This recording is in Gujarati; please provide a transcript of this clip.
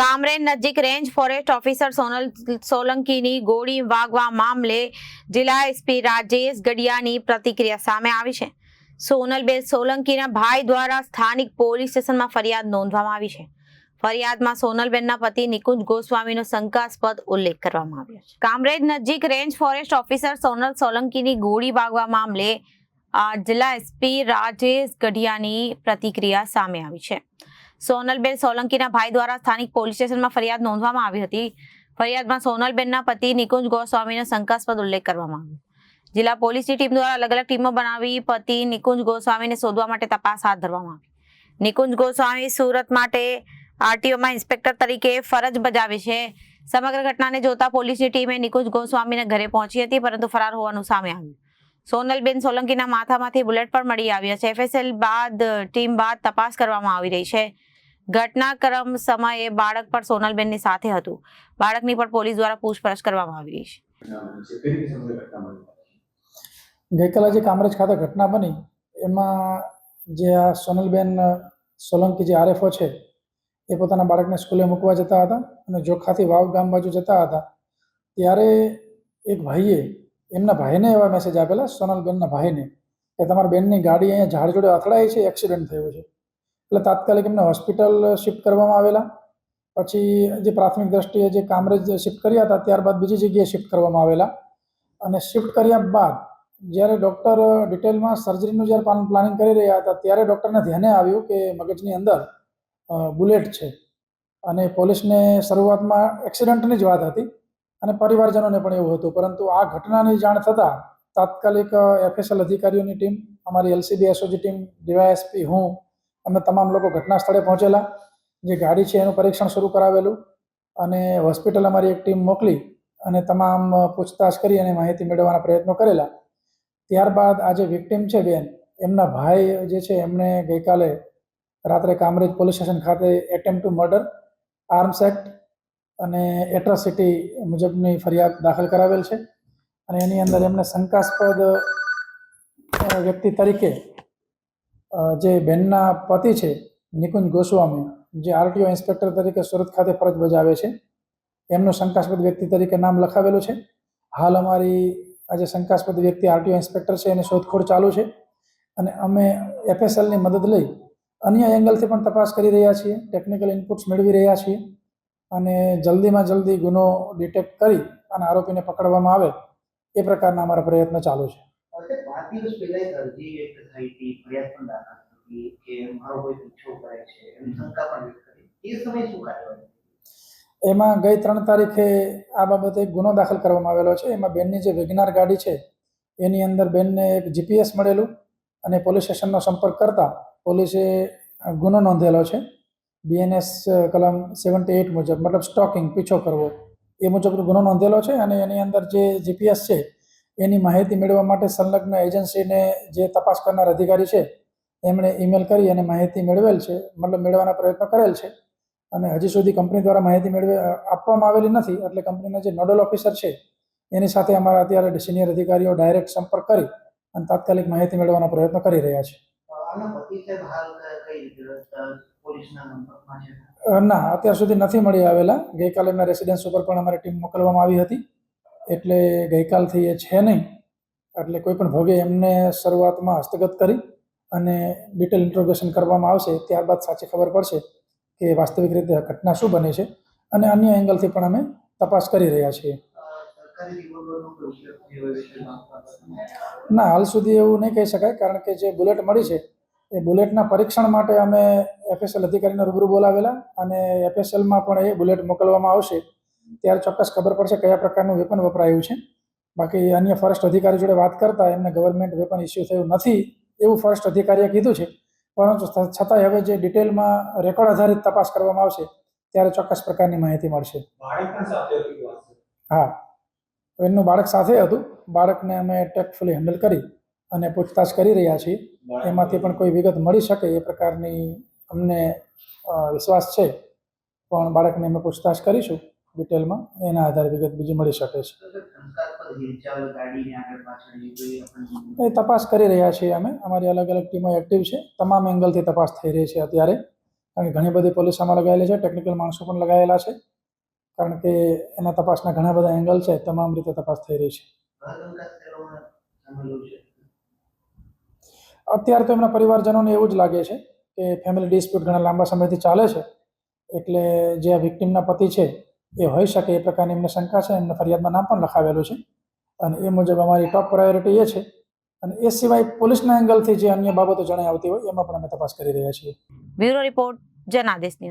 કામરેજ નજીક રેન્જ ફોરેસ્ટ ઓફિસર સોનલ સોલંકીની ગોળી વાગવા મામલે જિલ્લા એસપી રાજેશ ગડિયાની પ્રતિક્રિયા સામે આવી છે. સોનલબેન સોલંકીના ભાઈ દ્વારા સ્થાનિક પોલીસ સ્ટેશનમાં ફરિયાદ નોંધવામાં આવી છે. ફરિયાદમાં સોનલબેનના પતિ નિકુંજ ગોસ્વામીનો શંકાસ્પદ ઉલ્લેખ કરવામાં આવ્યો છે. કામરેજ નજીક રેન્જ ફોરેસ્ટ ઓફિસર સોનલ સોલંકીની ગોળી વાગવા મામલે જિલ્લા એસપી રાજેશ ગઢિયાની પ્રતિક્રિયા સામે આવી છે. સોનલબેન સોલંકીના ભાઈ દ્વારા સ્થાનિક પોલીસ સ્ટેશનમાં ફરિયાદ નોંધવામાં આવી હતી. ફરિયાદમાં સોનલબેનના પતિ નિકુંજ ગોસ્વામીનો શંકાસ્પદ ઉલ્લેખ કરવામાં આવ્યો. જિલ્લા પોલીસની ટીમ દ્વારા અલગ અલગ ટીમો બનાવી પતિ નિકુંજ ગોસ્વામીને શોધવા માટે તપાસ હાથ ધરવામાં આવી. નિકુંજ ગોસ્વામી સુરત માટે આરટીઓમાં ઇન્સ્પેક્ટર તરીકે ફરજ બજાવે છે. સમગ્ર ઘટનાને જોતા પોલીસની ટીમે નિકુંજ ગોસ્વામીને ઘરે પહોંચી હતી, પરંતુ ફરાર હોવાનું સામે આવ્યું. સોનલબેન સોલંકીના માથામાંથી બુલેટ પણ મળી આવ્યા છે. એફએસએલ બાદ, ટીમ બાદ તપાસ કરવામાં આવી રહી છે. ઘટનાક્રમ સમયે બાળક પણ સોનલબેનની સાથે હતું. બાળકની પણ પોલીસ દ્વારા પૂછપરછ કરવામાં આવી છે. ગઈકાલે જે કામરેજ ખાતે ઘટના બની, એમાં જે આ સોનલબેન, સોલંકી જે આરએફઓ છે, એ પોતાના બાળકને સ્કૂલે મૂકવા જતા હતા અને જોખાથી વાવ ગામ બાજુ જતા હતા. ત્યારે એક ભાઈએ એમના ભાઈને એવા મેસેજ આપેલા, સોનલબેનના ભાઈને, કે તમારા બેનની ગાડી અહીંયા ઝાડ જોડે અથડાઈ છે એક્સિડન્ટ થયો છે. એટલે તાત્કાલિક એમને હોસ્પિટલ શિફ્ટ કરવામાં આવેલા. પછી જે પ્રાથમિક દ્રષ્ટિએ જે કામરેજ શિફ્ટ કર્યા હતા, ત્યારબાદ બીજી જગ્યાએ શિફ્ટ કરવામાં આવેલા. અને શિફ્ટ કર્યા બાદ જ્યારે ડૉક્ટર ડિટેલમાં સર્જરીનું જ્યારે પ્લાન પ્લાનિંગ કરી રહ્યા હતા, ત્યારે ડૉક્ટરને ધ્યાને આવ્યું કે મગજની અંદર બુલેટ છે. અને પોલીસને શરૂઆતમાં એક્સિડન્ટની જ વાત હતી અને પરિવારજનોને પણ એવું હતું. પરંતુ આ ઘટનાની જાણ થતાં તાત્કાલિક એફએસએલ અધિકારીઓની ટીમ, અમારી એલસીબી એસઓજી ટીમ, ડીવાયએસપી હું અમે તમામ લોકો ઘટના સ્થળે પહોંચેલા, જે ગાડી છે એનું પરીક્ષણ શરૂ કરાવેલું અને હોસ્પિટલ અમારી એક ટીમ મોકલી અને તમામ પૂછતાછ કરી અને માહિતી મેળવવાના પ્રયત્નો કરેલા. ત્યારબાદ આ જે વિક્ટીમ છે બેન, એમના ભાઈ જે છે એમણે ગઈકાલે રાત્રે કામરેજ પોલીસ સ્ટેશન ખાતે attempt to murder arms act અને એટ્રોસિટી મુજબની ફરિયાદ દાખલ કરાવેલ છે. અને એની અંદર એમને શંકાસ્પદ વ્યક્તિ તરીકે જે બેનના પતિ છે, નિકુંજ ગોસ્વામી, જે આરટીઓ ઇન્સ્પેક્ટર તરીકે સુરત ખાતે ફરજ બજાવે છે, એમનું શંકાસ્પદ વ્યક્તિ તરીકે નામ લખાવેલું છે. હાલ અમારી આ જે શંકાસ્પદ વ્યક્તિ આરટીઓ ઇન્સ્પેક્ટર છે, એની શોધખોળ ચાલુ છે. અને અમે એફએસએલની મદદ લઈ અન્ય એંગલથી પણ તપાસ કરી રહ્યા છીએ, ટેકનિકલ ઇનપુટ્સ મેળવી રહ્યા છીએ અને જલ્દીમાં જલ્દી ગુનો ડિટેક્ટ કરી અને આરોપીને પકડવામાં આવે, એ પ્રકારના અમારા પ્રયત્ન ચાલુ છે. પાંચ પહેલા એક અરજી એક થઈ હતી ફરિયાદ પણ દાખલ હતી કે મારો કોઈ પીછો કરે છે, એમ શંકા પણ વ્યક્ત કરી. એ સમયે શું કાર્યવાહી એમાં ગઈ ત્રણ તારીખે આ બાબતે ગુનો દાખલ કરવામાં આવેલો છે. એમાં બેનની જે વેગનાર ગાડી છે, એની અંદર બેનને એક જીપીએસ મળેલું અને પોલીસ સ્ટેશનનો સંપર્ક કરતા પોલીસે ગુનો નોંધેલો છે. બીએનએસ કલમ સેવન્ટી એઇટ મુજબ, મતલબ સ્ટોકિંગ, પીછો કરવો, એ મુજબ ગુનો નોંધેલો છે અને એની અંદર જે જીપીએસ છે એની માહિતી મેળવવા માટે સંલગ્ન એજન્સીને જે તપાસ કરનાર અધિકારી છે એમણે ઈમેલ કરી અને માહિતી મેળવેલ છે મતલબ મેળવવાના પ્રયત્ન કરેલ છે. અને હજી સુધી કંપની દ્વારા માહિતી મેળવે આપવામાં આવેલી નથી એટલે કંપનીના જે નોડલ ઓફિસર છે એની સાથે અમારા અત્યારે સિનિયર અધિકારીઓ ડાયરેક્ટ સંપર્ક કરી અને તાત્કાલિક માહિતી મેળવવાનો પ્રયત્ન કરી રહ્યા છે. ના અત્યાર સુધી નથી મળી આવેલા. ગઈકાલે એમના રેસિડેન્સ ઉપર પણ અમારી ટીમ મોકલવામાં આવી હતી. એટલે ગઈકાલથી એ છે નહીં. એટલે કોઈ પણ ભોગે એમને શરૂઆતમાં હસ્તગત કરી અને ડિટેલ ઇન્ટ્રોગેશન કરવામાં આવશે, ત્યારબાદ સાચી ખબર પડશે કે વાસ્તવિક રીતે ઘટના શું બની છે અને અન્ય એંગલથી પણ અમે તપાસ કરી રહ્યા છીએ. ના, હાલ સુધી એવું નહીં કહી શકાય, કારણ કે જે બુલેટ મળી છે, એ બુલેટના પરીક્ષણ માટે અમે એફએસએલ અધિકારીને રૂબરૂ બોલાવેલા અને એફએસએલમાં પણ એ બુલેટ મોકલવામાં આવશે. ત્યારે ચોક્કસ ખબર પડશે કયા પ્રકારનું વેપન વપરાયું છે. બાકી અન્ય ફોરેસ્ટ અધિકારી જોડે વાત કરતા એમને ગવર્મેન્ટ વેપન ઇસ્યુ થયું નથી એવું ફોરેસ્ટ અધિકારીએ કીધું છે. પરંતુ છતાંય હવે જે ડિટેલમાં રેકોર્ડ આધારિત તપાસ કરવામાં આવશે ત્યારે ચોક્કસ પ્રકારની માહિતી મળશે. હા. એમનું બાળક સાથે હતું. બાળકને અમે ટેકફુલી હેન્ડલ કરી અને પૂછતાછ કરી રહ્યા છીએ. એમાંથી પણ કોઈ વિગત મળી શકે એ પ્રકારની અમને વિશ્વાસ છે. પણ બાળકને અમે પૂછતાછ કરીશું. ડિટેલમાં એના આધારે વિગત બીજી મળી શકે છે. એ તપાસ કરી રહ્યા છીએ અમે. અમારી અલગ અલગ ટીમો એક્ટિવ છે. તમામ એંગલથી તપાસ થઈ રહી છે અત્યારે. કારણ કે ઘણી બધી પોલીસ આમાં લગાવેલી છે. ટેકનિકલ માણસો પણ લગાવેલા છે. કારણ કે એના તપાસના ઘણા બધા એંગલ છે. તમામ રીતે તપાસ થઈ રહી છે. અત્યારે તો એમના પરિવારજનોને એવું જ લાગે છે કે ફેમિલી ડિસ્પ્યુટ ઘણા લાંબા સમયથી ચાલે છે. એટલે જે આ વિક્ટિમના પતિ છે એ હોઈ શકે, એ પ્રકારની એમને શંકા છે, એમને ફરિયાદમાં નામ પણ લખાવેલું છે. અને એ મુજબ અમારી ટોપ પ્રાયોરિટી એ છે. અને એ સિવાય પોલીસના એંગલથી જે અન્ય બાબતો જણાઈ આવતી હોય, એમાં પણ અમે તપાસ કરી રહ્યા છીએ. Bureau report, Janadesh